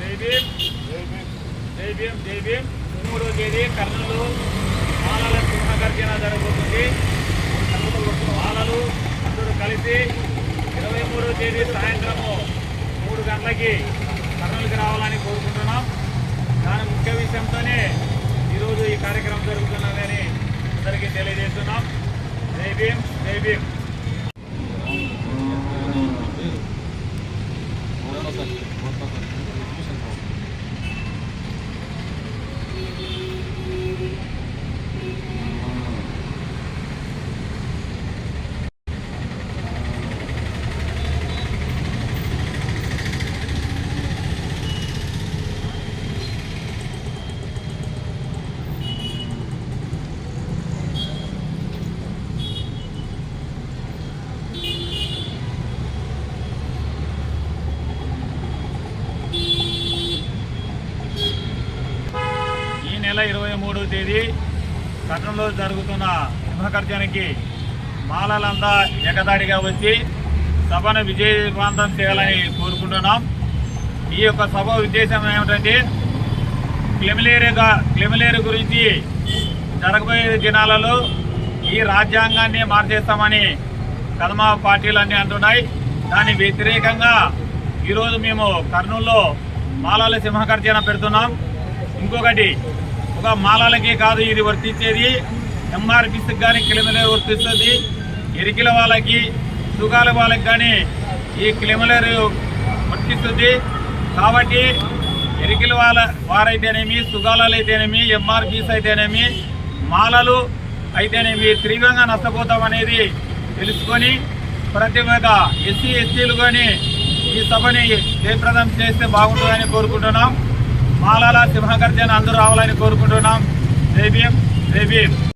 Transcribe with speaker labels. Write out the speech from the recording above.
Speaker 1: జైభీం జైభీం జైభీం మూడో తేదీ కర్నూలు బాలల సింహగర్జన జరగబోతుంది బాలలు అందరూ కలిసి ఇరవై మూడో తేదీ సాయంత్రము మూడు గంటలకి కర్నూలుకి రావాలని కోరుకుంటున్నాం దాని ముఖ్య విషయంతోనే ఈరోజు ఈ కార్యక్రమం జరుగుతున్నదని అందరికీ తెలియజేస్తున్నాం. జై భీమ్. నెల ఇరవై మూడవ తేదీ కర్నూలులో జరుగుతున్న సింహకర్జనకి మాలలంతా ఎగదాడిగా వచ్చి సభను విజయవంతం చేయాలని కోరుకుంటున్నాం. ఈ యొక్క సభ ఉద్దేశం ఏమిటంటే క్లెమిలేరుగా క్లెమిలేరు గురించి జరగబోయే దినాలలో ఈ రాజ్యాంగాన్ని మార్చేస్తామని కదమ పార్టీలన్నీ అంటున్నాయి. దాని వ్యతిరేకంగా ఈరోజు మేము కర్నూలులో మాలాల సింహకర్జన పెడుతున్నాం. ఇంకొకటి ఒక మాలలకే కాదు ఇది వర్తించేది. ఎంఆర్పిసికి కానీ క్లిమిలేరు వర్తిస్తుంది. ఎరికిల వాళ్ళకి సుగాల వాళ్ళకి కానీ ఈ క్లిమిలేరు వర్తిస్తుంది. కాబట్టి ఎరికిల వాళ్ళ వారైతేనేమి సుగాలాలు అయితేనేమి ఎంఆర్పీస్ అయితేనేమి మాలలు అయితేనేమి తీవ్రంగా నష్టపోతామనేది తెలుసుకొని ప్రతి ఒక్క ఎస్సీ ఎస్టీలు కానీ ఈ సభని జయప్రదం చేస్తే బాగుంటుందని కోరుకుంటున్నాం. మాలాల సింహగర్జన అందరూ రావాలని కోరుకుంటున్నాం. జై భీమ్ జై